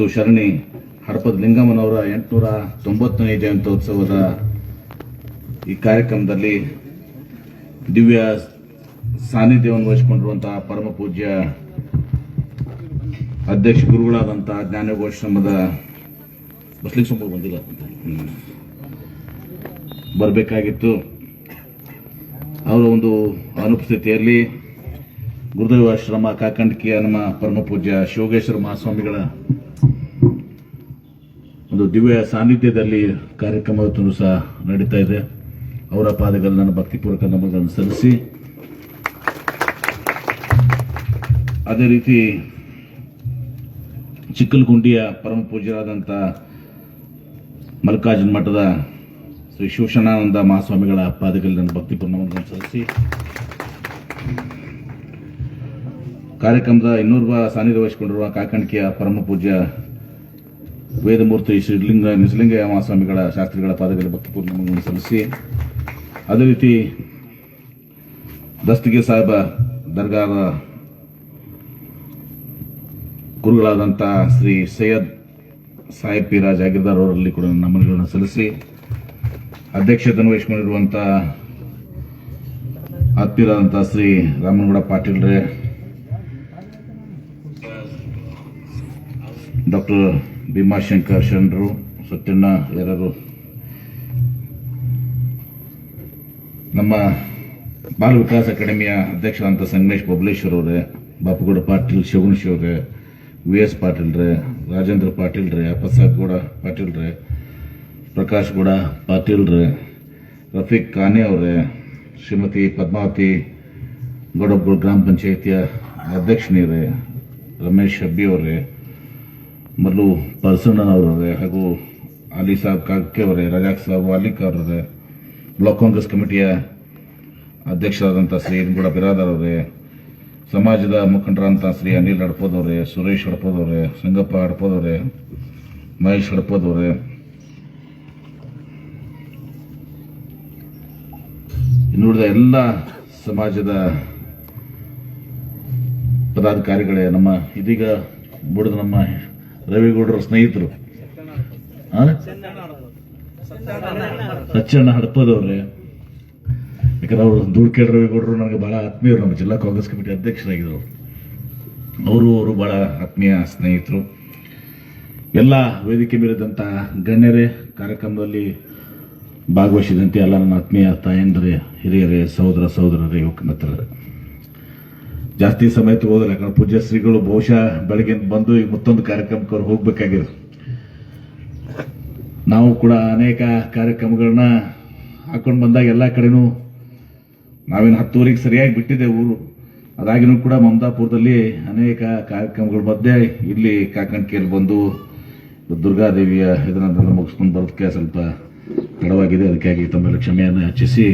ಮತ್ತು ಶರಣಿ ಹಡಪದ ಲಿಂಗಮ್ಮನವರ ಎಂಟುನೂರ ತೊಂಬತ್ತನೇ ಜಯಂತ್ಯೋತ್ಸವದ ಈ ಕಾರ್ಯಕ್ರಮದಲ್ಲಿ ದಿವ್ಯ ಸಾನ್ನಿಧ್ಯವನ್ನು ವಹಿಸಿಕೊಂಡಿರುವಂತಹ ಪರಮ ಪೂಜ್ಯ ಅಧ್ಯಕ್ಷ ಗುರುಗಳಾದಂತಹ ಜ್ಞಾನಗೋಶ್ರಮದ ಬಸ್ಲಿಂಗ್ ಸಂಭವ ಬಂದಿಲ್ಲ. ಬರಬೇಕಾಗಿತ್ತು ಅವರ ಒಂದು ಅನುಪಸ್ಥಿತಿಯಲ್ಲಿ ಗುರುದೇವ ಆಶ್ರಮ ಕಾಕಂಡಿಕೆಯ ನಮ್ಮ ಪರಮ ಪೂಜ್ಯ ಶಿವಗೇಶ್ವರ ಮಹಾಸ್ವಾಮಿಗಳ ದಿವ್ಯ ಸಾನ್ನಿಧ್ಯದಲ್ಲಿ ಕಾರ್ಯಕ್ರಮ ಇವತ್ತು ಸಹ ನಡೀತಾ ಇದೆ. ಅವರ ಪಾದಗಳು ನನ್ನ ಭಕ್ತಿಪೂರ್ವಕ ನಮಗಳನ್ನು ಸಲ್ಲಿಸಿ. ಅದೇ ರೀತಿ ಚಿಕ್ಕಲಗುಂಡಿಯ ಪರಮ ಪೂಜ್ಯರಾದಂಥ ಮಲ್ಲಿಕಾರ್ಜುನ ಮಠದ ಶ್ರೀ ಶಿವಶನಾನಂದ ಮಹಾಸ್ವಾಮಿಗಳ ಪಾದಗಳು ನನ್ನ ಭಕ್ತಿಪೂರ್ವ ನಮನಗಳನ್ನು ಸಲ್ಲಿಸಿ. ಕಾರ್ಯಕ್ರಮದ ಇನ್ನೂರ್ವ ಸಾನ್ನಿಧ್ಯ ವಹಿಸಿಕೊಂಡಿರುವ ಕಾಕಣಿಕೆಯ ಪರಮ ಪೂಜ್ಯ ವೇದಮೂರ್ತಿ ಶ್ರೀಲಿಂಗ ನಿಜಲಿಂಗಯ್ಯ ಮಹಾಸ್ವಾಮಿಗಳ ಶಾಸ್ತ್ರಿಗಳ ಪಾದಗಳ ಭಕ್ತಿಪೂರ್ಣ ನಮನಗಳನ್ನು ಸಲ್ಲಿಸಿ. ಅದೇ ರೀತಿ ದಸ್ತಿಗೆ ಸಾಹೇಬ ದರ್ಗಾದ ಗುರುಗಳಾದಂಥ ಶ್ರೀ ಸೈಯದ್ ಸಾಹೇಬ್ ಪೀರ ಜಾಗೀರ್ದಾರ್ ಅವರಲ್ಲಿ ಕೂಡ ನಮನಗಳನ್ನು ಸಲ್ಲಿಸಿ. ಅಧ್ಯಕ್ಷತೆಯನ್ನು ವಹಿಸಿಕೊಂಡಿರುವಂಥ ಆತ್ಮೀಯರಾದಂಥ ಶ್ರೀ ರಾಮನಗೌಡ ಪಾಟೀಲ್ರೇ, ಡಾಕ್ಟರ್ ಭೀಮಾಶಂಕರ್ ಶರಣರು ಸತ್ಯಣ್ಣ ಯಾರು ನಮ್ಮ ಬಾಲ ವಿಕಾಸ್ ಅಕಾಡೆಮಿಯ ಅಧ್ಯಕ್ಷರಾದಂಥ ಸಂಗಮೇಶ್ ಬಬ್ಲೇಶ್ವರ್ ಅವರೇ, ಬಾಪುಗೌಡ ಪಾಟೀಲ್ ಶಿವಗುಣಶಿ ಅವರೇ ವಿ ಎಸ್ ಪಾಟೀಲ್ರೇ ರಾಜೇಂದ್ರ ಪಾಟೀಲ್ರೇ ಪ್ರಸಾದ್ ಗೌಡ ಪಾಟೀಲ್ರೇ ಪ್ರಕಾಶ್ ಗೌಡ ಪಾಟೀಲ್ರೇ ರಫೀಕ್ ಖಾನೆ ಅವರೇ, ಶ್ರೀಮತಿ ಪದ್ಮಾವತಿ ಗೌಡಬ್ಗೋಳ್ ಗ್ರಾಮ ಪಂಚಾಯಿತಿಯ ಅಧ್ಯಕ್ಷನಿರೇ ರಮೇಶ್ ಹಬ್ಬಿ ಅವರೇ ಮೊದಲು ಪರ್ಸಣ್ಣನವರೇ ಹಾಗೂ ಅಲಿ ಸಾಬ್ ಕಾಕೆ ಅವರೇ ರಜಾಕ್ ಸಾಬ್ ವಾಲಿಕ್ ಬ್ಲಾಕ್ ಕಾಂಗ್ರೆಸ್ ಕಮಿಟಿಯ ಅಧ್ಯಕ್ಷರಾದಂಥ ಶ್ರೀ ಇನ್ಗೂಡ ಬಿರಾದರ್ ಅವರೇ ಸಮಾಜದ ಮುಖಂಡರಾದಂಥ ಶ್ರೀ ಅನಿಲ್ ಹಡಪದವರೇ, ಸುರೇಶ್ ಹಡಪದವರೇ, ಸಂಗಪ್ಪ ಹಡಪದವರೇ, ಮಹೇಶ್ ಹಡಪದವರೇ. ಇನ್ನುಳಿದ ಎಲ್ಲ ಸಮಾಜದ ಪದಾಧಿಕಾರಿಗಳೇ, ನಮ್ಮ ಇದೀಗ ಬುಡದ ನಮ್ಮ ರವಿಗೌಡರ ಸ್ನೇಹಿತರು? ಸಚ್ಚಣ್ಣ ಹಡಪದವ್ರೆ. ಯಾಕಂದ್ರೆ ಅವರು ಧೂಳ್ಕೇಡ್ ರವಿಗೌಡರು ನನಗೆ ಬಹಳ ಆತ್ಮೀಯರು, ನಮ್ಮ ಜಿಲ್ಲಾ ಕಾಂಗ್ರೆಸ್ ಕಮಿಟಿ ಅಧ್ಯಕ್ಷರಾಗಿದ್ದರು ಅವರು. ಅವರು ಬಹಳ ಆತ್ಮೀಯ ಸ್ನೇಹಿತರು. ಎಲ್ಲ ವೇದಿಕೆ ಮೇಲಿದ್ದಂಥ ಗಣ್ಯರೇ, ಕಾರ್ಯಕ್ರಮದಲ್ಲಿ ಭಾಗವಹಿಸಿದಂತೆ ಎಲ್ಲ ನನ್ನ ಆತ್ಮೀಯ ತಾಯಂದ್ರೆ, ಹಿರಿಯರೇ, ಸಹೋದರ, ಸಹೋದರರೇ ಯುವಕ ಮಿತ್ರರೇ ಜಾಸ್ತಿ ಸಮಯ ತಗೋದಿಲ್ಲ, ಯಾಕಂದ್ರೆ ಪೂಜ್ಯ ಶ್ರೀಗಳು ಬಹುಶಃ ಬೆಳಗ್ಗೆ ಬಂದು ಈಗ ಮತ್ತೊಂದು ಕಾರ್ಯಕ್ರಮಕ್ಕೆ ಅವ್ರು ಹೋಗ್ಬೇಕಾಗಿದೆ. ನಾವು ಕೂಡ ಅನೇಕ ಕಾರ್ಯಕ್ರಮಗಳನ್ನ ಹಾಕೊಂಡು ಬಂದಾಗ ಎಲ್ಲ ಕಡೆನೂ ನಾವೇನು ಹತ್ತುವರೆಗೆ ಸರಿಯಾಗಿ ಬಿಟ್ಟಿದೆ ಊರು. ಅದಾಗಿನೂ ಕೂಡ ಮಮತಾಪುರದಲ್ಲಿ ಅನೇಕ ಕಾರ್ಯಕ್ರಮಗಳ ಮಧ್ಯೆ ಇಲ್ಲಿ ಕಾಕಂಟಿಕೆಯಲ್ಲಿ ಬಂದು ದುರ್ಗಾದೇವಿಯ ಇದನ್ನೆಲ್ಲ ಮುಗಿಸ್ಕೊಂಡು ಬರೋದಕ್ಕೆ ಸ್ವಲ್ಪ ತಡವಾಗಿದೆ. ಅದಕ್ಕಾಗಿ ತಮ್ಮೆಲ್ಲ ಕ್ಷಮೆಯನ್ನು ಹೆಚ್ಚಿಸಿ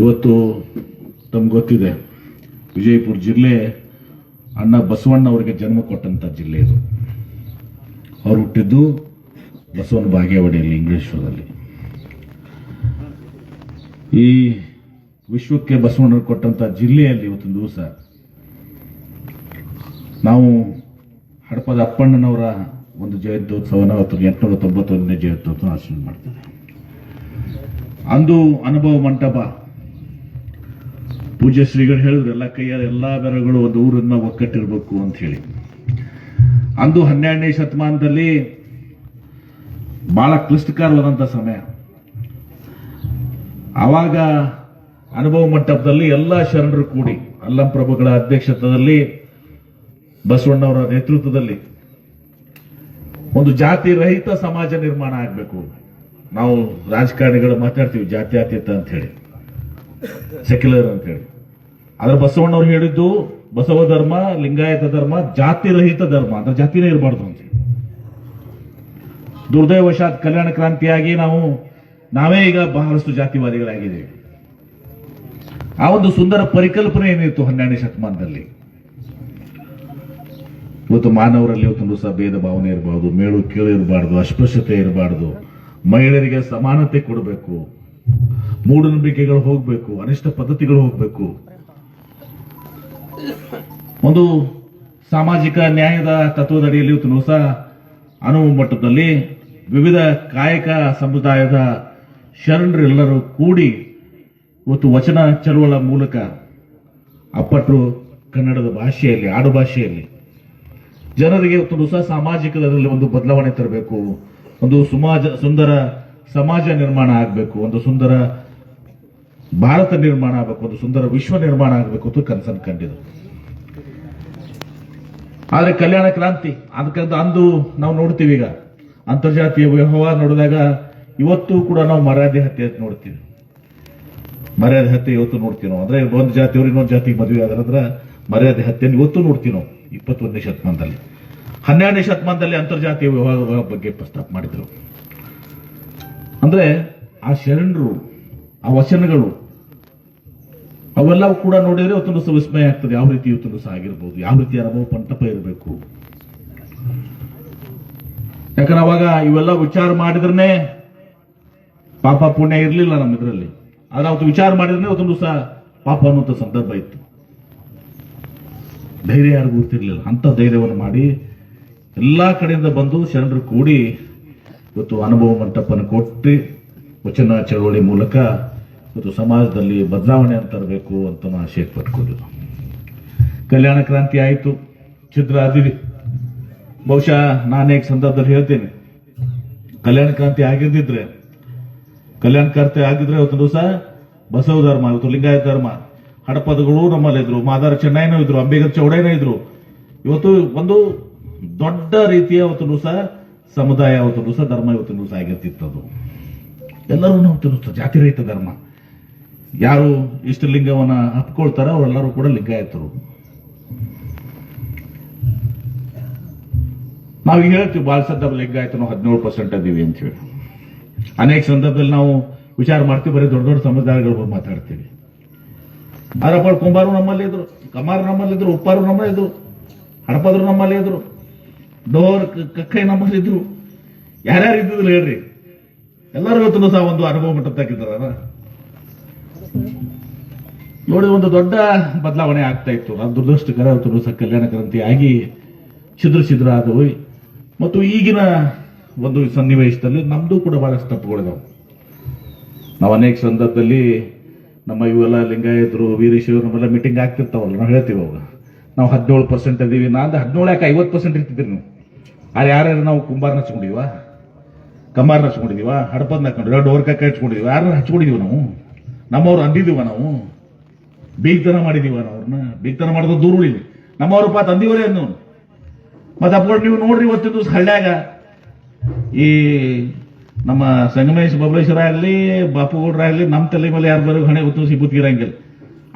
ಇವತ್ತು ತಮ್ಗೆ ಗೊತ್ತಿದೆ. ವಿಜಯಪುರ ಜಿಲ್ಲೆ ಅಣ್ಣ ಬಸವಣ್ಣ ಅವರಿಗೆ ಜನ್ಮ ಕೊಟ್ಟಂತ ಜಿಲ್ಲೆ ಇದು. ಅವ್ರು ಹುಟ್ಟಿದ್ದು ಬಸವನ ಬಾಗೇವಾಡಿಯಲ್ಲಿ, ಇಂಗ್ಲೇಶ್ವರದಲ್ಲಿ. ಈ ವಿಶ್ವಕ್ಕೆ ಬಸವಣ್ಣರು ಕೊಟ್ಟಂತ ಜಿಲ್ಲೆಯಲ್ಲಿ ಇವತ್ತಿನ ದಿವಸ ನಾವು ಹಡಪದ ಅಪ್ಪಣ್ಣನವರ ಒಂದು ಜಯಂತ್ಯೋತ್ಸವನ ಎಂಟುನೂರ ತೊಂಬತ್ತೊಂದನೇ ಜಯಂತ್ಯೋತ್ಸವ ಆಚರಣೆ ಮಾಡ್ತೇವೆ. ಅಂದು ಅನುಭವ ಮಂಟಪ ಪೂಜ್ಯ ಶ್ರೀಗಳು ಹೇಳಿದ್ರು, ಎಲ್ಲ ಕೈಯ ಎಲ್ಲಾ ಬೆರಗಳು ಒಂದು ಊರನ್ನ ಒಕ್ಕಟ್ಟಿರ್ಬೇಕು ಅಂತ ಹೇಳಿ. ಅಂದು ಹನ್ನೆರಡನೇ ಶತಮಾನದಲ್ಲಿ ಬಹಳ ಕ್ಲಿಷ್ಟಕರವಾದಂತ ಸಮಯ. ಆವಾಗ ಅನುಭವ ಮಂಟಪದಲ್ಲಿ ಎಲ್ಲ ಶರಣರು ಕೂಡಿ, ಅಲ್ಲಂ ಪ್ರಭುಗಳ ಅಧ್ಯಕ್ಷತದಲ್ಲಿ ಬಸವಣ್ಣವರ ನೇತೃತ್ವದಲ್ಲಿ ಒಂದು ಜಾತಿ ರಹಿತ ಸಮಾಜ ನಿರ್ಮಾಣ ಆಗಬೇಕು. ನಾವು ರಾಜಕಾರಣಿಗಳು ಮಾತಾಡ್ತೀವಿ ಜಾತ್ಯಾತೀತ ಅಂತ ಹೇಳಿ. ಸೆಕ್ಯುಲರ್ ಅಂತ ಹೇಳಿ. ಆದ್ರೆ ಬಸವಣ್ಣವ್ರು ಹೇಳಿದ್ದು ಬಸವ ಧರ್ಮ, ಲಿಂಗಾಯತ ಧರ್ಮ, ಜಾತಿ ರಹಿತ ಧರ್ಮ, ಅಂದ್ರೆ ಜಾತಿನೇ ಇರಬಾರ್ದು ಅಂತ ದುರ್ದೈವಶಾತ್ ಕಲ್ಯಾಣ ಕ್ರಾಂತಿಯಾಗಿ ನಾವು, ನಾವೇ ಈಗ ಬಹಳಷ್ಟು ಜಾತಿವಾದಿಗಳಾಗಿದ್ದೇವೆ. ಆ ಒಂದು ಸುಂದರ ಪರಿಕಲ್ಪನೆ ಏನಿತ್ತು ಹನ್ನೆರಡನೇ ಶತಮಾನದಲ್ಲಿ? ಇವತ್ತು ಮಾನವರಲ್ಲಿ ಇವತ್ತೊಂದು ಸಹ ಭೇದ ಭಾವನೆ ಇರಬಾರ್ದು ಮೇಳು ಕೀಳು ಇರಬಾರ್ದು, ಅಸ್ಪೃಶ್ಯತೆ ಇರಬಾರ್ದು, ಮಹಿಳೆಯರಿಗೆ ಸಮಾನತೆ ಕೊಡಬೇಕು, ಮೂಢನಂಬಿಕೆಗಳು ಹೋಗ್ಬೇಕು, ಅನಿಷ್ಟ ಪದ್ಧತಿಗಳು ಹೋಗ್ಬೇಕು. ಒಂದು ಸಾಮಾಜಿಕ ನ್ಯಾಯದ ತತ್ವದಡಿಯಲ್ಲಿ ಹೊಸ ಅನುವು ಮಟ್ಟದಲ್ಲಿ ವಿವಿಧ ಕಾಯಕ ಸಮುದಾಯದ ಶರಣರೆಲ್ಲರೂ ಕೂಡಿ ಇವತ್ತು ವಚನ ಚಳುವಳ ಮೂಲಕ ಅಪ್ಪಟ್ಟು ಕನ್ನಡದ ಭಾಷೆಯಲ್ಲಿ, ಆಡು ಭಾಷೆಯಲ್ಲಿ ಜನರಿಗೆ ಇವತ್ತು ಹೊಸ ಸಾಮಾಜಿಕದಲ್ಲಿ ಒಂದು ಬದಲಾವಣೆ ತರಬೇಕು, ಒಂದು ಸಮಾಜ, ಸುಂದರ ಸಮಾಜ ನಿರ್ಮಾಣ ಆಗಬೇಕು, ಒಂದು ಸುಂದರ ಭಾರತ ನಿರ್ಮಾಣ ಆಗಬೇಕು ಒಂದು ಸುಂದರ ವಿಶ್ವ ನಿರ್ಮಾಣ ಆಗಬೇಕು ಅಂತ ಕನಸನ್ನು ಕಂಡಿದ್ರು. ಆದರೆ ಕಲ್ಯಾಣ ಕ್ರಾಂತಿ, ಅದಕ್ಕಂತ ಅಂದು ನಾವು ನೋಡ್ತೀವಿ ಈಗ. ಅಂತರ್ಜಾತೀಯ ವ್ಯವಹಾರ ನೋಡಿದಾಗ ಇವತ್ತು ಕೂಡ ನಾವು ಮರ್ಯಾದೆ ಹತ್ಯೆ ಅಂತ ನೋಡ್ತೀವಿ. ಮರ್ಯಾದೆ ಹತ್ಯೆ ಇವತ್ತು ನೋಡ್ತೀವಿ ನಾವು. ಅಂದ್ರೆ ಒಂದು ಜಾತಿಯವರು ಇನ್ನೊಂದು ಜಾತಿಗೆ ಮದುವೆ ಆದ್ರೆ ಮರ್ಯಾದೆ ಹತ್ಯೆಯನ್ನು ಇವತ್ತು ನೋಡ್ತೀವಿ ನಾವು, ಇಪ್ಪತ್ತೊಂದನೇ ಶತಮಾನದಲ್ಲಿ. ಹನ್ನೆರಡನೇ ಶತಮಾನದಲ್ಲಿ ಅಂತರ್ಜಾತೀಯ ವ್ಯವಹಾರ ಬಗ್ಗೆ ಪ್ರಸ್ತಾಪ ಮಾಡಿದ್ರು. ಅಂದ್ರೆ ಆ ಶರಣರು ಆ ವಚನಗಳು, ಅವೆಲ್ಲವೂ ಕೂಡ ನೋಡಿದರೆ ಇವತ್ತೊಂದು ಸಹ ವಿಸ್ಮಯ ಆಗ್ತದೆ. ಯಾವ ರೀತಿ ಇವತ್ತೊಂದು ಸಹ ಆಗಿರ್ಬೋದು, ಯಾವ ರೀತಿ ಅನುಭವ ಪಂಟಪ ಇರಬೇಕು. ಯಾಕಂದ್ರೆ ಅವಾಗ ಇವೆಲ್ಲ ವಿಚಾರ ಮಾಡಿದ್ರೆ ಪಾಪ ಪುಣ್ಯ ಇರಲಿಲ್ಲ ನಮ್ಮ ಇದರಲ್ಲಿ ಆದ್ರೆ ಅವತ್ತು ವಿಚಾರ ಮಾಡಿದ್ರೆ ಅವತ್ತೊಂದು ಸಹ ಪಾಪ ಅನ್ನುವಂಥ ಸಂದರ್ಭ ಇತ್ತು. ಧೈರ್ಯ ಯಾರಿಗೂ ಗೊತ್ತಿರಲಿಲ್ಲ. ಅಂತ ಧೈರ್ಯವನ್ನು ಮಾಡಿ ಎಲ್ಲಾ ಕಡೆಯಿಂದ ಬಂದು ಶರಣರು ಕೂಡಿ ಇವತ್ತು ಅನುಭವ ಮಂಟಪನ ಕೊಟ್ಟು ವಚನ ಚಳವಳಿ ಮೂಲಕ ಇವತ್ತು ಸಮಾಜದಲ್ಲಿ ಬದಲಾವಣೆಯನ್ನು ತರಬೇಕು ಅಂತ ಆಶಯ ಪಟ್ಕೊಂಡಿದ್ದು ಕಲ್ಯಾಣ ಕ್ರಾಂತಿ ಆಯಿತು. ಚಿತ್ರ ಅದಿರಿ ಬಹುಶಃ ನಾನೇ ಸಂದರ್ಭದಲ್ಲಿ ಹೇಳ್ತೇನೆ. ಕಲ್ಯಾಣ ಕ್ರಾಂತಿ ಆಗಿದ್ದಿದ್ರೆ ಕಲ್ಯಾಣ ಕ್ರಾಂತಿ ಆಗಿದ್ರೆ ಅವತ್ತು ದಿವಸ ಬಸವ ಧರ್ಮ, ಇವತ್ತು ಲಿಂಗಾಯತ ಧರ್ಮ, ಹಡಪದಗಳು ನಮ್ಮಲ್ಲಿದ್ರು ಮಾದಾರ ಚೆನ್ನೈನೂ ಇದ್ರು, ಅಂಬೇಗರ್ ಚೌಡೇನೂ ಇದ್ರು. ಇವತ್ತು ಒಂದು ದೊಡ್ಡ ರೀತಿಯ ಇವತ್ತು ದಿವಸ ಸಮುದಾಯ, ಅವತ್ತು ದಿವಸ ಧರ್ಮ, ಇವತ್ತು ದಿವಸ ಅದು ಎಲ್ಲರೂ ನಾವು ದಿವಸ ಜಾತಿ ರಹಿತ ಧರ್ಮ. ಯಾರು ಇಷ್ಟು ಲಿಂಗವನ್ನ ಹತ್ಕೊಳ್ತಾರೆ ಅವರೆಲ್ಲರೂ ಕೂಡ ಲಿಂಗಾಯತರು. ನಾವು ಹೇಳ್ತೀವಿ ಬಾಳ ಸಂದರ್ಭ ಲಿಂಗಾಯತ ನಾವು ಹದಿನೇಳು ಪರ್ಸೆಂಟ್ ಅದೀವಿ ಅಂತ ಹೇಳಿ. ಅನೇಕ ಸಂದರ್ಭದಲ್ಲಿ ನಾವು ವಿಚಾರ ಮಾಡ್ತೀವಿ, ಬರೀ ದೊಡ್ಡ ದೊಡ್ಡ ಸಮುದಾಯಗಳ ಬಗ್ಗೆ ಮಾತಾಡ್ತೀವಿ. ಆರಪ್ಪ, ಕುಂಬಾರು ನಮ್ಮಲ್ಲಿ ಇದ್ರು ಕಮಾರು ನಮ್ಮಲ್ಲಿ ಇದ್ರು, ಉಪ್ಪಾರು ನಮ್ಮಲ್ಲಿ ಇದ್ರು ಹಡಪದ್ರು ನಮ್ಮಲ್ಲಿ ಇದ್ರು, ಡೋರ್ ಕಕ್ಕೈ ನಮ್ಮಲ್ಲಿ ಇದ್ರು. ಯಾರ್ಯಾರು ಇದ್ದಿದ್ರು ಹೇಳ್ರಿ. ಎಲ್ಲರೂ ಇವತ್ತು ಸಹ ಒಂದು ಅನುಭವ ಮಟ್ಟ ತೆಗಿದಾರ ನೋಡಿ, ಒಂದು ದೊಡ್ಡ ಬದಲಾವಣೆ ಆಗ್ತಾ ಇತ್ತು. ಅದು ದುರದೃಷ್ಟಕರ ಕಲ್ಯಾಣ ಕ್ರಾಂತಿ ಆಗಿ ಛಿದ್ರ ಛಿದ್ರ ಆದವು. ಮತ್ತು ಈಗಿನ ಒಂದು ಸನ್ನಿವೇಶದಲ್ಲಿ ನಮ್ದು ಕೂಡ ಬಹಳಷ್ಟು ತಪ್ಪುಗಳಿದಾವೆ. ನಾವು ಅನೇಕ ಸಂದರ್ಭದಲ್ಲಿ ನಮ್ಮ ಇವೆಲ್ಲ ಲಿಂಗಾಯತರು ವೀರೇಶ್ವರ ನಮ್ಮೆಲ್ಲ ಮೀಟಿಂಗ್ ಆಗ್ತಿರ್ತಾವಲ್ಲ, ನಾವು ಹೇಳ್ತೀವಿ ಅವಾಗ. ನಾವು ಹದಿನೇಳು ಪರ್ಸೆಂಟ್ ಅದೀವಿ ಅಂದ್ರೆ ಹದಿನೇಳು ಯಾಕೆ ಐವತ್ತು ಪರ್ಸೆಂಟ್ ಇರ್ತಿದ್ರಿ ನೀವು. ಆದ್ರೆ ಯಾರ್ಯಾರು ನಾವು ಕುಂಬಾರ ಹಚ್ಕೊಂಡಿದೀವ? ಕಮಾರ್ನ ಹಚ್ಕೊಂಡಿದೀವ? ಹಡಪದ್ನ ಡೋರ್ ಡೋರ್ಕಾಕ ಹಚ್ಕೊಂಡಿದೀವಿ ಯಾರನ್ನ ಹಚ್ಕೊಂಡಿದೀವಿ ನಾವು? ನಮ್ಮವ್ರು ಅಂದಿದೀವ ನಾವು. ಬೀಗ್ತನ ಮಾಡಿದೀವ ಅವ್ರನ್ನ. ಬೀಗ್ತನ ಮಾಡಿದ ದೂರ ಉಳಿಲಿ ನಮ್ಮವ್ರ ಪಾ ಅಂದಿವರೇ ಅಂದವ್ ಮತ್ತೆ ಅಪ್ಕೊಂಡು ನೀವು ನೋಡ್ರಿ ಇವತ್ತಿನ ದಿವಸ ಹಳ್ಳ್ಯಾಗ. ಈ ನಮ್ಮ ಸಂಗಮೇಶ್ ಬಬಲೇಶ್ವರ ಆಗಲಿ ಬಾಪುಗೌಡ್ರ ಆಗಲಿ ನಮ್ಮ ತಲೆ ಮೇಲೆ ಯಾರು ಬರೋ ಹಣೆ ಹೊತ್ತು ಸಿಬ್ಬುತ್ತಿರಂಗಿಲ್ಲ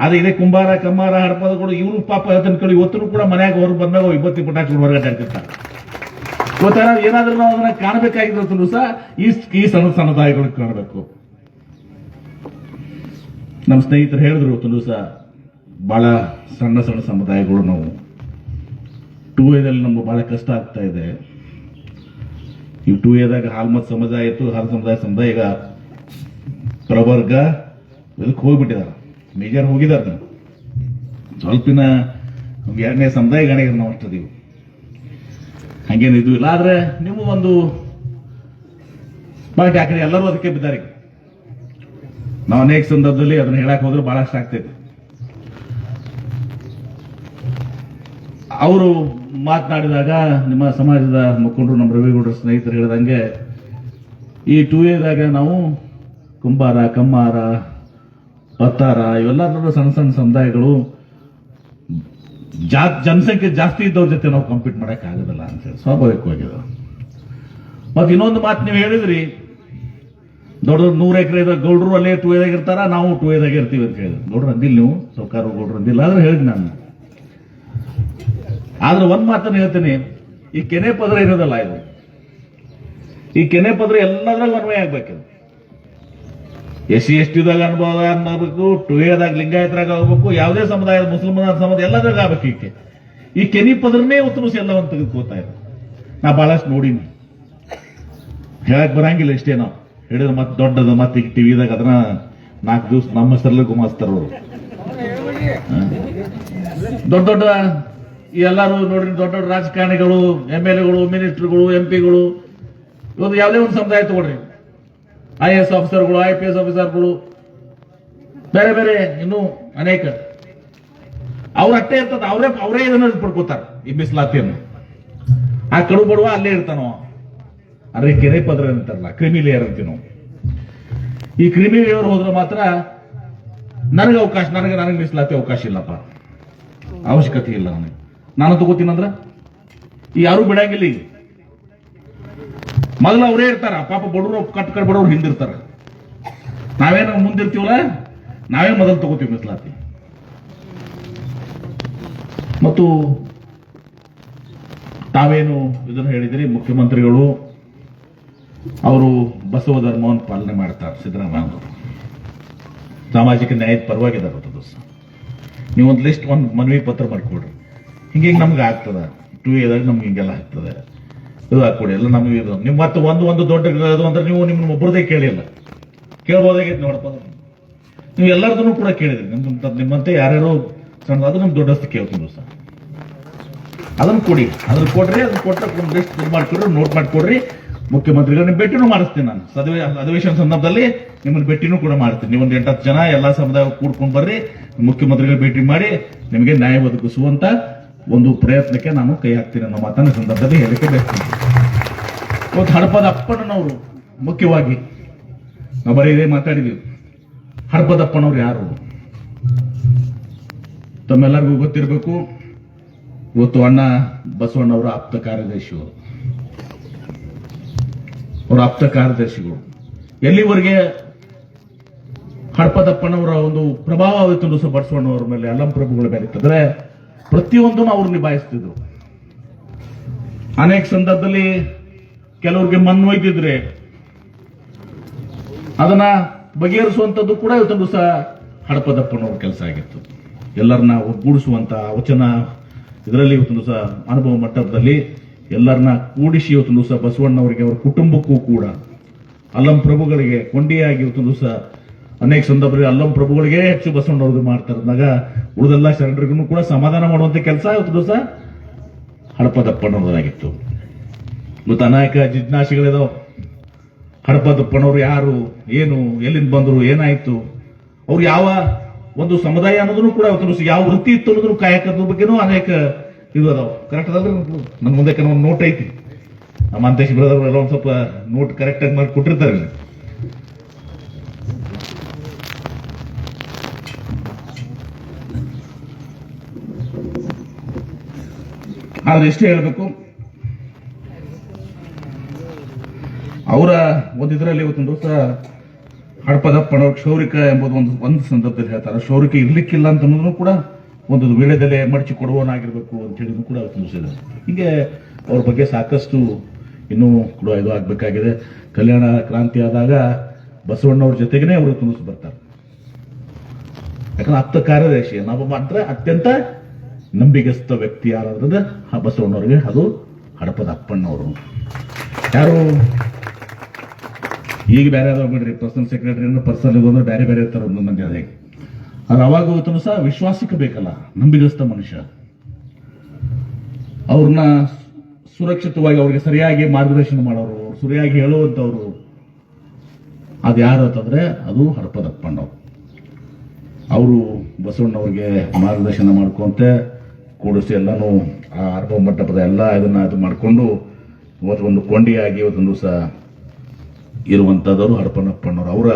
ಆದ್ರೆ ಇದೇ ಕುಂಬಾರ, ಕಮ್ಮಾರ ಕೂಡ ಇವರು ಪಾಪ ಅದನ್ನ ಕೇಳಿ ಇವತ್ತು ಕೂಡ ಮನ್ಯಾಗ ಹೊರಗೆ ಬಂದಾಗ ಇಬ್ಬತ್ತಿ ಪಟಾಕಿ ಹೊರಗಡೆ ಹಾಕಿರ್ತಾರೆ ಗೊತ್ತಾರ ಏನಾದ್ರೂ ನಾವು ಅದನ್ನ ಕಾಣಬೇಕಾಗಿದ್ರು ಸಹ ಈ ಸಣ್ಣ ಸಮುದಾಯಗಳು ಕಾಣಬೇಕು. ನಮ್ಮ ಸ್ನೇಹಿತರು ಹೇಳಿದ್ರು ಇವತ್ತು ದಿವಸ ಭಾಳ ಸಣ್ಣ ಸಣ್ಣ ಸಮುದಾಯಗಳು ನಾವು. ಟೂ ಎದಲ್ಲಿ ನಮ್ಗೆ ಭಾಳ ಕಷ್ಟ ಆಗ್ತಾ ಇದೆ. ಈ ಟೂ ಎದಾಗ ಹಾಲ್ಮತ್ ಸಮುದಾಯ ಇತ್ತು, ಹಾಲ್ ಸಮುದಾಯ ಸಮುದಾಯ ಈಗ ಪ್ರವರ್ಗ ಇದಕ್ಕೆ ಹೋಗ್ಬಿಟ್ಟಿದಾರ. ಮೇಜರ್ ಹೋಗಿದಾರ ಸ್ವಲ್ಪಿನ ಒಂದ್ ಎರಡನೇ ಸಮುದಾಯ ಗಣಿಗೆ ನಾವು ಅಷ್ಟದೀವಿ ಹಂಗೇನು ಇದು ಇಲ್ಲ. ಆದ್ರೆ ನಿಮ್ಮ ಒಂದು ಪಾಯಿಂಟ್ ಯಾಕಂದ್ರೆ ಎಲ್ಲರೂ ಅದಕ್ಕೆ ಬಿದ್ದಾರೆ. ನಾವು ಅನೇಕ ಸಂದರ್ಭದಲ್ಲಿ ಅದನ್ನ ಹೇಳಕ್ ಹೋದ್ರೆ ಬಹಳಷ್ಟು ಆಗ್ತೈತಿ. ಅವರು ಮಾತನಾಡಿದಾಗ ನಿಮ್ಮ ಸಮಾಜದ ಮುಖಂಡರು, ನಮ್ಮ ರವಿಗೌಡರ ಸ್ನೇಹಿತರು ಹೇಳಿದಂಗೆ, ಈ ಟೂ ಎದಾಗ ನಾವು ಕುಂಬಾರ, ಕಮ್ಮಾರ, ಪತ್ತಾರ, ಇವೆಲ್ಲ ಸಣ್ಣ ಸಣ್ಣ ಸಮುದಾಯಗಳು ಜಾ ಜನಸಂಖ್ಯೆ ಜಾಸ್ತಿ ಇದ್ದವ್ರ ಜೊತೆ ನಾವು ಕಂಪೀಟ್ ಮಾಡೋಕ್ಕಾಗೋದಿಲ್ಲ ಅಂತೇಳಿ ಸ್ವಾಭಾವಿಕವಾಗಿದೆ ಮತ್ತೆ ಇನ್ನೊಂದು ಮಾತು ನೀವು ಹೇಳಿದ್ರಿ ದೊಡ್ಡ ನೂರ ಎಕರೆ ಗೌಡ್ರು ಅಲ್ಲೇ ಟೂ ಎದಾಗ ಇರ್ತಾರ, ನಾವು ಟೂ ಎದಾಗ ಇರ್ತೀವಿ ಅಂತ ಹೇಳಿದ್ರು. ಗೌಡ್ರು ಅಂದಿಲ್ಲ ನೀವು ಸೌಕಾರ ಗೌಡ್ರು ಅಂದಿಲ್ಲ, ಆದ್ರೆ ಹೇಳಿದ್ ನಾನು. ಆದ್ರೆ ಒಂದ್ ಮಾತನ್ನು ಹೇಳ್ತೀನಿ, ಈ ಕೆನೆ ಪದ್ರ ಇರೋದಲ್ಲ ಇದು. ಈ ಕೆನೆ ಪದ್ರ ಎಲ್ಲದ್ರಾಗ ಅನ್ವಯ ಆಗ್ಬೇಕು ಎಸ್ ಸಿ ಎಸ್ ಟಿದಾಗ ಅನುಭವ ಅನ್ನಬೇಕು ಟೂ ಎದಾಗ ಲಿಂಗಾಯತರಾಗ ಆಗ್ಬೇಕು, ಯಾವುದೇ ಸಮುದಾಯದ ಮುಸಲ್ಮಾನ ಸಮುದಾಯ ಎಲ್ಲದ್ರಾಗ ಆಗ್ಬೇಕು ಈಕೆ ಈ ಕೆನಿ ಪದ್ರನೇ ಉತ್ತಮಿಸಿ ಎಲ್ಲವನ್ನು ತೆಗೆದುಕೋತಾ ಇದ್ದಾರೆ ನಾ ಬಹಳಷ್ಟು ನೋಡೀನಿ. ಹೇಳಕ್ ಬರಂಗಿಲ್ಲ ಇಷ್ಟೇ ಹೇಳಿದ್ರೆ ಮತ್ತೆ ದೊಡ್ಡದು ಮತ್ತೆ ಈಗ ಟಿವಿದಾಗ ಅದನ್ನ ನಾಲ್ಕು ದಿವಸ ನಮ್ಮ ಹೆಸರಲ್ಲಿ ಗುಮಾಸ್ತಾರ ಅವರು. ದೊಡ್ಡ ದೊಡ್ಡ ಎಲ್ಲಾರು ಎಲ್ಲರೂ ನೋಡ್ರಿ, ದೊಡ್ಡ ದೊಡ್ಡ ರಾಜಕಾರಣಿಗಳು, ಎಂ ಎಲ್ ಎಗಳು, ಮಿನಿಸ್ಟರ್ಗಳು, ಎಂ ಪಿಗಳು. ಇವತ್ತು ಯಾವುದೇ ಒಂದು ಸಮುದಾಯ ತಗೊಳ್ರಿ. ಐ ಎಸ್ ಆಫೀಸರ್ಗಳು, ಐ ಪಿ ಎಸ್ ಆಫೀಸರ್ಗಳು. ಬೇರೆ ಬೇರೆ ಇನ್ನೂ ಅನೇಕ. ಅವ್ರ ಅಟ್ಟೆ ಇರ್ತದ, ಅವರೇ ಅವರೇ ಇದನ್ನ ಪಡ್ಕೋತಾರ ಈ ಮೀಸಲಾತಿಯನ್ನು ಆ ಕಡು ಬಡುವ ಅಲ್ಲೇ ಇರ್ತಾನೋ ಅರೆ ಕೆರೆ ಪದರ ಅಂತಾರಲ್ಲ, ಕ್ರಿಮಿ ಲೇಯರ್ ಅಂತೀವಿ ನಾವು. ಈ ಕ್ರಿಮಿ ಲೇಯರ್ ಹೋದ್ರೆ ಮಾತ್ರ ನನಗೆ ಅವಕಾಶ, ನನಗೆ ನನಗೆ ಮೀಸಲಾತಿ ಅವಕಾಶ ಇಲ್ಲಪ್ಪ. ಅವಶ್ಯಕತೆ ಇಲ್ಲ ನನಗೆ. ನಾನು ತಗೋತೀನಂದ್ರ ಈ ಯಾರು ಬಿಡಂಗಿಲ್ಲ ಈಗ. ಮೊದಲು ಅವರೇ ಇರ್ತಾರ, ಪಾಪ ಬಡವರು ಕಟ್ ಕಟ್ ಬಡವ್ರು ಹಿಂದಿರ್ತಾರ ನಾವೇನ ಮುಂದಿರ್ತೀವಲ್ಲ ನಾವೇ ಮೊದಲು ತಗೋತೀವಿ ಮೀಸಲಾತಿ. ಮತ್ತು ತಾವೇನು ಇದನ್ನು ಹೇಳಿದ್ರಿ, ಮುಖ್ಯಮಂತ್ರಿಗಳು ಅವರು ಬಸವ ಧರ್ಮವನ್ನು ಪಾಲನೆ ಮಾಡ್ತಾರೆ, ಸಿದ್ದರಾಮಯ್ಯ ಸಾಮಾಜಿಕ ನ್ಯಾಯದ ಪರವಾಗಿದ್ದಾರೆ ಅದು ದಿವಸ. ನೀವು ಒಂದು ಲಿಸ್ಟ್ ಒಂದು ಮನವಿ ಪತ್ರ ಮಾಡ್ಕೊಡ್ರಿ. ಹಿಂಗೆ ನಮ್ಗೆ ಆಗ್ತದ. ಟೂ ಇದಾಗ ನಮ್ಗೆ ಹಿಂಗೆಲ್ಲ ಆಗ್ತದೆ. ಇದು ಹಾಕ್ಕೊಡಿ ಎಲ್ಲ ನಮಗೆ ಇದು. ನಿಮ್ಮ ಮತ್ತೆ ಒಂದು ಒಂದು ದೊಡ್ಡ ಇದು ಅಂದ್ರೆ ನೀವು ನಿಮ್ಮ ಒಬ್ಬರದೇ ಕೇಳಿಲ್ಲ. ಕೇಳ್ಬೋದಾಗಿತ್ತು ನೋಡಪ್ಪ ನೀವು ಎಲ್ಲರದನ್ನು ಕೂಡ ಕೇಳಿದ್ರಿ. ನಿಮ್ಮ ನಿಮ್ಮಂತೆ ಯಾರ್ಯಾರು ಸಣ್ಣ ಅದು ನಮ್ಮ ದೊಡ್ಡಸ್ತು ಕೇಳ್ತೀವಿ ಸರ್ ಅದನ್ನು ಕೊಡಿ. ಅದನ್ನ ಕೊಡ್ರಿ ಅದನ್ನ ಕೊಟ್ಟರೆ ಒಂದು ಲಿಸ್ಟ್ ಮಾಡ್ಕೊಡ್ರಿ ನೋಟ್ ಮಾಡ್ಕೊಡ್ರಿ. ಮುಖ್ಯಮಂತ್ರಿಗಳು ನಿಮ್ಮ ಭೇಟಿನೂ ಮಾಡಿಸ್ತೀನಿ ನಾನು. ಅಧಿವೇಶನ ಸಂದರ್ಭದಲ್ಲಿ ನಿಮ್ಮನ್ನ ಭೇಟಿನೂ ಕೂಡ ಮಾಡ್ತೀನಿ ನೀವು ಒಂದು ಎಂಟತ್ತು ಜನ ಎಲ್ಲ ಸಮುದಾಯ ಕೂಡ್ಕೊಂಡು ಬರ್ರಿ, ಮುಖ್ಯಮಂತ್ರಿಗಳ ಭೇಟಿ ಮಾಡಿ ನಿಮಗೆ ನ್ಯಾಯ ಒದಗಿಸುವಂತ ಒಂದು ಪ್ರಯತ್ನಕ್ಕೆ ನಾನು ಕೈ ಹಾಕ್ತೀನಿ ಅನ್ನೋ ಮಾತನ್ನ ಸಂದರ್ಭದಲ್ಲಿ ಹೇಳಿಕೆ ಬಯಸ್ತೀನಿ. ಇವತ್ತು ಹಡಪದ ಅಪ್ಪಣ್ಣನವರು ಮುಖ್ಯವಾಗಿ, ನಾವು ಬರೀ ಇದೇ ಮಾತಾಡಿದೀವಿ. ಹಡಪದಪ್ಪನವ್ರು ಯಾರು? ತಮ್ಮೆಲ್ಲರಿಗೂ ಗೊತ್ತಿರಬೇಕು, ಇವತ್ತು ಅಣ್ಣ ಬಸವಣ್ಣವರ ಆಪ್ತ ಕಾರ್ಯದರ್ಶಿಗಳು ಅವರ ಆಪ್ತ ಕಾರ್ಯದರ್ಶಿಗಳು. ಎಲ್ಲಿವರೆಗೆ ಹಡಪದಪ್ಪನವರ ಒಂದು ಪ್ರಭಾವ ಆಯಿತು ಬಸವಣ್ಣವರ ಮೇಲೆ ಅಲ್ಲಂ ಪ್ರಭುಗಳ ಮೇಲೆ ಇತ್ತಂದ್ರೆ ಪ್ರತಿಯೊಂದನ್ನು ಅವ್ರು ನಿಭಾಯಿಸ್ತಿದ್ರು. ಅನೇಕ ಸಂದರ್ಭದಲ್ಲಿ ಕೆಲವ್ರಿಗೆ ಮಣ್ಣು ಒಯ್ದಿದ್ರೆ ಅದನ್ನ ಬಗೆಹರಿಸುವಂತದ್ದು ಕೂಡ ಇವತ್ತು ಸಹ ಹಡಪದಪ್ಪನವ್ರ ಕೆಲಸ ಆಗಿತ್ತು. ಎಲ್ಲರನ್ನ ಒಗ್ಗೂಡಿಸುವಂತ ವಚನ ಇದರಲ್ಲಿ ಇವತ್ತು ಸಹ ಅನುಭವ ಮಟ್ಟದಲ್ಲಿ ಎಲ್ಲರನ್ನ ಕೂಡಿಸಿ ಇವತ್ತು ದಿವಸ ಬಸವಣ್ಣವರಿಗೆ, ಅವರ ಕುಟುಂಬಕ್ಕೂ ಕೂಡ. ಅಲ್ಲಂ ಪ್ರಭುಗಳಿಗೆ, ಕೊಂಡಿಯಾಗಿ ಇವತ್ತು ದಿವಸ ಅನೇಕ ಸಂದರ್ಭದಲ್ಲಿ ಅಲ್ಲಂ ಪ್ರಭುಗಳಿಗೆ ಹೆಚ್ಚು ಬಸವಣ್ಣವ್ರದ್ದು ಮಾಡ್ತಾರೆ. ಅಂದಾಗ ಉಳಿದೆಲ್ಲ ಶರಣರಿಗೂ ಕೂಡ ಸಮಾಧಾನ ಮಾಡುವಂತ ಕೆಲಸ ಇವತ್ತು ದಿವಸ ಹಡಪದಪ್ಪನವ್ರದಾಗಿತ್ತು ಇವತ್ತು ಅನೇಕ ಜಿಜ್ಞಾಸಿಗಳಿದಾವೆ. ಹಡಪದಪ್ಪನವ್ರು ಯಾರು, ಏನು, ಎಲ್ಲಿಂದ ಬಂದರು, ಏನಾಯಿತು, ಅವ್ರು ಯಾವ ಒಂದು ಸಮುದಾಯ ಅನ್ನೋದನ್ನು ಕೂಡ ಇವತ್ತು ಯಾವ ವೃತ್ತಿ ಇತ್ತು ಅನ್ನೋದನ್ನು ಕಾಯಕದ ಬಗ್ಗೆನೂ ಅನೇಕ ಇದು ಅದಾವ. ಕರೆಕ್ಟ್ ಅದಲ್ರಿ ನನ್ನ ಮುಂದೆ ಕೆಲವೊಂದು ನೋಟ್ ಐತಿ. ನಮ್ಮ ಅಂತೇಶ್ ಬ್ರದರ್ ಎಲ್ಲ ಒಂದು ಸ್ವಲ್ಪ ನೋಟ್ ಕರೆಕ್ಟ್ ಆಗಿ ಮಾಡಿ ಕೊಟ್ಟಿರ್ತಾರೆ. ಆದ್ರೆ ಎಷ್ಟು ಹೇಳಬೇಕು? ಅವರ ಒಂದು ಇದರಲ್ಲಿ ಇವತ್ತೊಂದು ದಿವಸ ಹಡಪದಪ್ಪನವ್ರ ಕ್ಷೌರಿಕ ಎಂಬುದು ಒಂದು ಒಂದು ಸಂದರ್ಭದಲ್ಲಿ ಹೇಳ್ತಾರೆ. ಶೌರಿಕ ಇರ್ಲಿಕ್ಕಿಲ್ಲ ಅಂತ ಅನ್ನೋದನ್ನು ಕೂಡ ಒಂದು ವೀಳ್ಯದೆಲೆ ಮಡಚಿ ಕೊಡುವವನಾಗಿರ್ಬೇಕು ಅಂತ ಹೇಳಿದ್ರು ಕೂಡ ಅವ್ರು ತಿಳಿಸಿದ್ದಾರೆ ಹೀಗೆ ಅವ್ರ ಬಗ್ಗೆ ಸಾಕಷ್ಟು ಇನ್ನೂ ಕೂಡ ಇದು ಆಗಬೇಕಾಗಿದೆ. ಕಲ್ಯಾಣ ಕ್ರಾಂತಿ ಆದಾಗ ಬಸವಣ್ಣವ್ರ ಜೊತೆಗೇ ಅವರು ತುಂಬಿಸಿ ಬರ್ತಾರೆ. ಯಾಕಂದ್ರೆ ಅಪ್ತ ಕಾರ್ಯದರ್ಶಿ ನಾವು ಮಾತ್ರ ಅತ್ಯಂತ ನಂಬಿಗಸ್ತ ವ್ಯಕ್ತಿ ಯಾರಾದ್ರದ ಆ ಬಸವಣ್ಣವ್ರಿಗೆ ಅದು ಹಡಪದ ಅಪ್ಪಣ್ಣವರು. ಯಾರು? ಈಗ ಬೇರೆ ಯಾರು ಬಿಡ್ರಿ ಪರ್ಸನಲ್ ಸೆಕ್ರೆಟರಿ ಪರ್ಸನಲ್ ಅಂದ್ರೆ ಬೇರೆ ಬೇರೆ ಇರ್ತಾರೆ ಒಂದೊಂದು ಮಂದಿ ಆದ್ರೆ ಅವಾಗ ಸಹ ವಿಶ್ವಾಸಕ್ಕೆ ಬೇಕಲ್ಲ ನಂಬಿಗಸ್ತ ಮನುಷ್ಯ. ಅವ್ರನ್ನ ಸುರಕ್ಷಿತವಾಗಿ ಅವ್ರಿಗೆ ಸರಿಯಾಗಿ ಮಾರ್ಗದರ್ಶನ ಮಾಡೋರು ಸರಿಯಾಗಿ ಹೇಳುವಂತವ್ರು ಅದು ಯಾರು ಅಂತಂದ್ರೆ ಅದು ಹಡಪದಪ್ಪಣ್ಣವ್ರು ಅವರು ಬಸವಣ್ಣವ್ರಿಗೆ ಮಾರ್ಗದರ್ಶನ ಮಾಡ್ಕೊಂತೆ, ಕೂಡಿಸಿ ಎಲ್ಲಾನು ಆ ಅರ್ಬ ಮಂಟಪದ ಎಲ್ಲ ಇದನ್ನ ಇದು ಮಾಡಿಕೊಂಡು ಇವತ್ತು ಒಂದು ಕೊಂಡಿಯಾಗಿ ಇವತ್ತೊಂದು ದಿವಸ ಇರುವಂಥದ್ದವರು ಹರಪನಪ್ಪಣ್ಣವ್ರು ಅವರ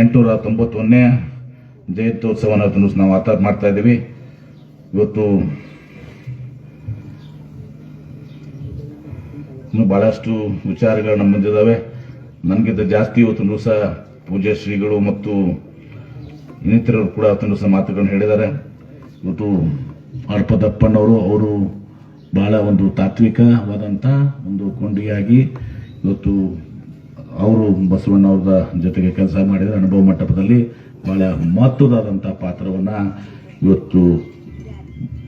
ಎಂಟುನೂರ ತೊಂಬತ್ತೊಂದನೇ ಜಯಂತ್ಯೋತ್ಸವನ ನಾವು ಆತ ಮಾಡ್ತಾ ಇದ್ದೀವಿ. ಇವತ್ತು ಇನ್ನು ಭಾಳಷ್ಟು ವಿಚಾರಗಳು ನಮ್ಮ ಮುಂದಿದ್ದಾವೆ ನನಗಿಂತ ಜಾಸ್ತಿ ಇವತ್ತು ಸಹ ಪೂಜೆ ಶ್ರೀಗಳು ಮತ್ತು ಇನ್ನಿತರರು ಕೂಡ ಅವತ್ತು ಸಹ ಮಾತುಗಳನ್ನು ಹೇಳಿದ್ದಾರೆ. ಇವತ್ತು ಅರ್ಪದಪ್ಪನವರು ಅವರು ಬಹಳ ಒಂದು ತಾತ್ವಿಕವಾದಂಥ ಒಂದು ಕೊಂಡಿಯಾಗಿ ಇವತ್ತು ಅವರು ಬಸವಣ್ಣವ್ರದ ಜೊತೆಗೆ ಕೆಲಸ ಮಾಡಿದರೆ ಅನುಭವ ಮಂಟಪದಲ್ಲಿ. ಬಹಳ ಮಹತ್ವದಾದಂಥ ಪಾತ್ರವನ್ನು ಇವತ್ತು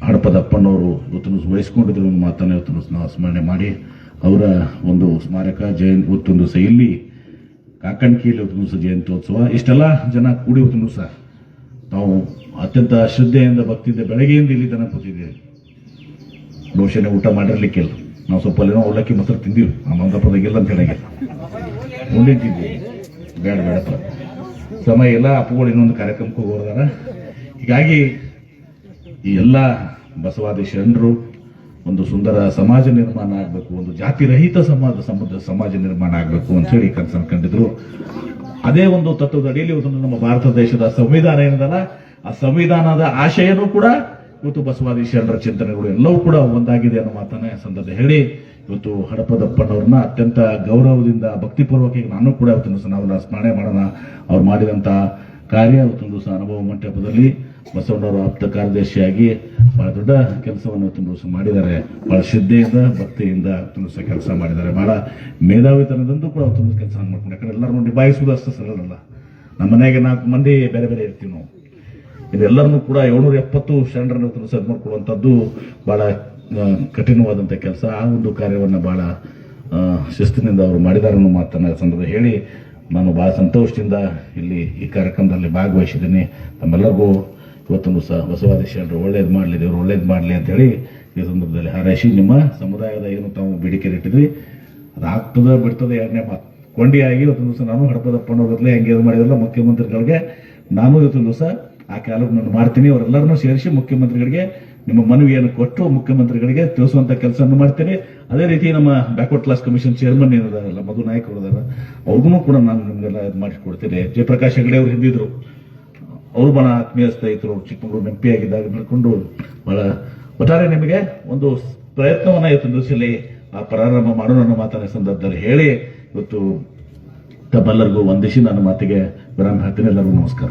ಹಡಪದಪ್ಪನವರು ಇವತ್ತು ವಹಿಸ್ಕೊಂಡಿದ್ರು ಒಂದು ಮಾತನ್ನು ಇವತ್ತು ನಾವು ಸ್ಮರಣೆ ಮಾಡಿ ಅವರ ಒಂದು ಸ್ಮಾರಕ ಜಯಂತಿ ಇವತ್ತೊಂದು ದಿವಸ ಇಲ್ಲಿ ಕಾಕಣಿಕೆಯಲ್ಲಿ ಇವತ್ತು ದಿವಸ ಜಯಂತ್ಯೋತ್ಸವ. ಇಷ್ಟೆಲ್ಲ ಜನ ಕೂಡಿ ಇವತ್ತು ದಿವಸ ನಾವು ಅತ್ಯಂತ ಶ್ರದ್ಧೆಯಿಂದ, ಭಕ್ತಿಯಿಂದ, ಬೆಳಗ್ಗೆಯಿಂದ ಇಲ್ಲಿ ತನಕ ಕೂತಿದ್ದೇವೆ ದೋಷನೆ ಊಟ ಮಾಡಿರ್ಲಿಕ್ಕಿಲ್ಲ ನಾವು ಸ್ವಲ್ಪ ಏನೋ ಅವಲಕ್ಕಿ ಮೊಸರು ತಿಂದೀವಿ. ಆ ಮಂದಪದಾಗಿಲ್ಲ ಅಂತ ಹೇಳಂಗಿಲ್ಲ ಉಂಡಿದ್ದೀವಿ ಬೇಡ, ಬೇಡಪ್ಪ. ಸಮಯ ಇಲ್ಲ, ಅಪ್ಪುಗಳು ಇನ್ನೊಂದು ಕಾರ್ಯಕ್ರಮಕ್ಕೆ ಹೋಗೋದಾರ ಹೀಗಾಗಿ ಈ ಎಲ್ಲ ಬಸವಾದಿ ಶರಣರು ಒಂದು ಸುಂದರ ಸಮಾಜ ನಿರ್ಮಾಣ ಆಗಬೇಕು, ಒಂದು ಜಾತಿ ರಹಿತ ಸಮಾಜ, ಸಮುದ್ರ ಸಮಾಜ ನಿರ್ಮಾಣ ಆಗಬೇಕು ಅಂತ ಹೇಳಿ ಕನಸನ್ನು ಕಂಡಿದ್ರು. ಅದೇ ಒಂದು ತತ್ವದ ಅಡಿಯಲ್ಲಿ ಇವತ್ತು ನಮ್ಮ ಭಾರತ ದೇಶದ ಸಂವಿಧಾನ ಏನದಲ್ಲ, ಆ ಸಂವಿಧಾನದ ಆಶಯನೂ ಕೂಡ ಇವತ್ತು ಶರಣರ ಚಿಂತನೆಗಳು ಎಲ್ಲವೂ ಕೂಡ ಒಂದಾಗಿದೆ ಅನ್ನೋ ಮಾತನ್ನ ಸಂದರ್ಭ ಹೇಳಿ. ಇವತ್ತು ಹಡಪದಪ್ಪನವ್ರನ್ನ ಅತ್ಯಂತ ಗೌರವದಿಂದ ಭಕ್ತಿಪೂರ್ವಕವಾಗಿ ನಾನು ಕೂಡ ಇವತ್ತಿನ ದಿವಸ ನಾವೆಲ್ಲ ಸ್ಮರಣೆ ಮಾಡೋಣ. ಅವ್ರು ಮಾಡಿದಂತ ಕಾರ್ಯ, ಇವತ್ತೊಂದು ದಿವಸ ಅನುಭವ ಮಂಟಪದಲ್ಲಿ ಬಸವಣ್ಣವರ ಆಪ್ತ ಕಾರ್ಯದರ್ಶಿಯಾಗಿ ಬಹಳ ದೊಡ್ಡ ಕೆಲಸವನ್ನು ಇವತ್ತಿನ ದಿವಸ ಮಾಡಿದ್ದಾರೆ. ಬಹಳ ಶ್ರದ್ಧೆಯಿಂದ, ಭಕ್ತಿಯಿಂದ ಇವತ್ತಿನ ದಿವಸ ಕೆಲಸ ಮಾಡಿದ್ದಾರೆ. ಬಹಳ ಮೇಧಾವಿತನದಂದು ಕೂಡ ಅವತ್ತೊಂದು ಕೆಲಸ ಮಾಡ್ಕೊಂಡು, ಯಾಕಂದ್ರೆ ಎಲ್ಲರನ್ನು ನಿಭಾಯಿಸುವುದು ಅಷ್ಟು ಸರಳಲ್ಲ ನಮ್ಮ ಮನೆಗೆ ನಾಲ್ಕು ಮಂದಿ ಬೇರೆ ಬೇರೆ ಇರ್ತೀವಿ ನಾವು. ಇದೆಲ್ಲರನ್ನೂ ಕೂಡ ಏಳ್ನೂರ ಎಪ್ಪತ್ತು ಶರಣರನ್ನು ಸದ್ ಮಾಡ್ಕೊಳ್ಳುವಂಥದ್ದು ಬಹಳ ಕಠಿಣವಾದಂಥ ಕೆಲಸ. ಆ ಒಂದು ಕಾರ್ಯವನ್ನು ಬಹಳ ಶಿಸ್ತಿನಿಂದ ಅವರು ಮಾಡಿದ್ದಾರೆ ಅನ್ನೋ ಮಾತನ್ನ ಸಂದರ್ಭ ಹೇಳಿ ನಾನು ಭಾಳ ಸಂತೋಷದಿಂದ ಇಲ್ಲಿ ಈ ಕಾರ್ಯಕ್ರಮದಲ್ಲಿ ಭಾಗವಹಿಸಿದ್ದೀನಿ. ತಮ್ಮೆಲ್ಲರಿಗೂ ಇವತ್ತೊಂದು ಸಹ ಬಸವಾದಿ ಶರಣರು ಒಳ್ಳೇದು ಮಾಡಲಿ, ದೇವರು ಒಳ್ಳೇದು ಮಾಡಲಿ ಅಂತ ಹೇಳಿ ಈ ಸಂದರ್ಭದಲ್ಲಿ ಹಾರೈಸಿ ನಿಮ್ಮ ಸಮುದಾಯದ ಏನು ತಾವು ಬೇಡಿಕೆ ಇಟ್ಟಿದ್ವಿ, ಅದು ಆಗ್ತದ ಬಿಡ್ತದೆ ಎರಡನೇ ಮಾತು. ಕೊಂಡಿಯಾಗಿ ಇವತ್ತೊಂದು ದಿವಸ ನಾನು ಹಡಪದಪ್ಪನವ್ರ ಬದಲೇ ಹೆಂಗೆ ಇದು ಮಾಡಿದ್ರಲ್ಲ ಮುಖ್ಯಮಂತ್ರಿಗಳಿಗೆ, ನಾನು ಇವತ್ತೊಂದು ದಿವಸ ಆ ಕಾಲಕ್ಕೆ ನಾನು ಮಾಡ್ತೀನಿ. ಅವರೆಲ್ಲರನ್ನೂ ಸೇರಿಸಿ ಮುಖ್ಯಮಂತ್ರಿಗಳಿಗೆ, ನಿಮ್ಮ ಮನವಿಯನ್ನು ಕೊಟ್ಟು ಮುಖ್ಯಮಂತ್ರಿಗಳಿಗೆ ತಿಳಿಸುವಂತ ಕೆಲಸವನ್ನು ಮಾಡ್ತೀನಿ. ಅದೇ ರೀತಿ ನಮ್ಮ ಬ್ಯಾಕ್ವರ್ಡ್ ಕ್ಲಾಸ್ ಕಮಿಷನ್ ಚೇರ್ಮನ್ ಏನಿದಾರಲ್ಲ ಮಧು ನಾಯಕ್ ಅವರಿದಾರ, ಅವ್ರಿಗೂ ಕೂಡ ನಾನು ನಿಮಗೆಲ್ಲ ಇದು ಮಾಡಿಕೊಡ್ತೀನಿ ಜಯಪ್ರಕಾಶ್ ಹೆಗಡೆ ಅವರು ಹಿಂದಿದ್ರು. ಅವರು ಬಹಳ ಆತ್ಮೀಯ ಸ್ನೇಹಿತರು ಚಿಕ್ಕಮಗಳೂರು ಎಂ ಪಿ ಆಗಿದ್ದಾಗ ನಡ್ಕೊಂಡು ಬಹಳ ಒಟ್ಟಾರೆ ನಿಮಗೆ ಒಂದು ಪ್ರಯತ್ನವನ್ನ ಇವತ್ತು ದಿವಸದಲ್ಲಿ ಆ ಪ್ರಾರಂಭ ಮಾಡೋಣ ನನ್ನ ಮಾತನ್ನ ಸಂದರ್ಭದಲ್ಲಿ ಹೇಳಿ. ಇವತ್ತು ತಮ್ಮೆಲ್ಲರಿಗೂ ವಂದಿಸಿ ನನ್ನ ಮಾತಿಗೆ ವಿರಾಮ ಹೇಳ್ತೀನಿ. ಎಲ್ಲರಿಗೂ ನಮಸ್ಕಾರ.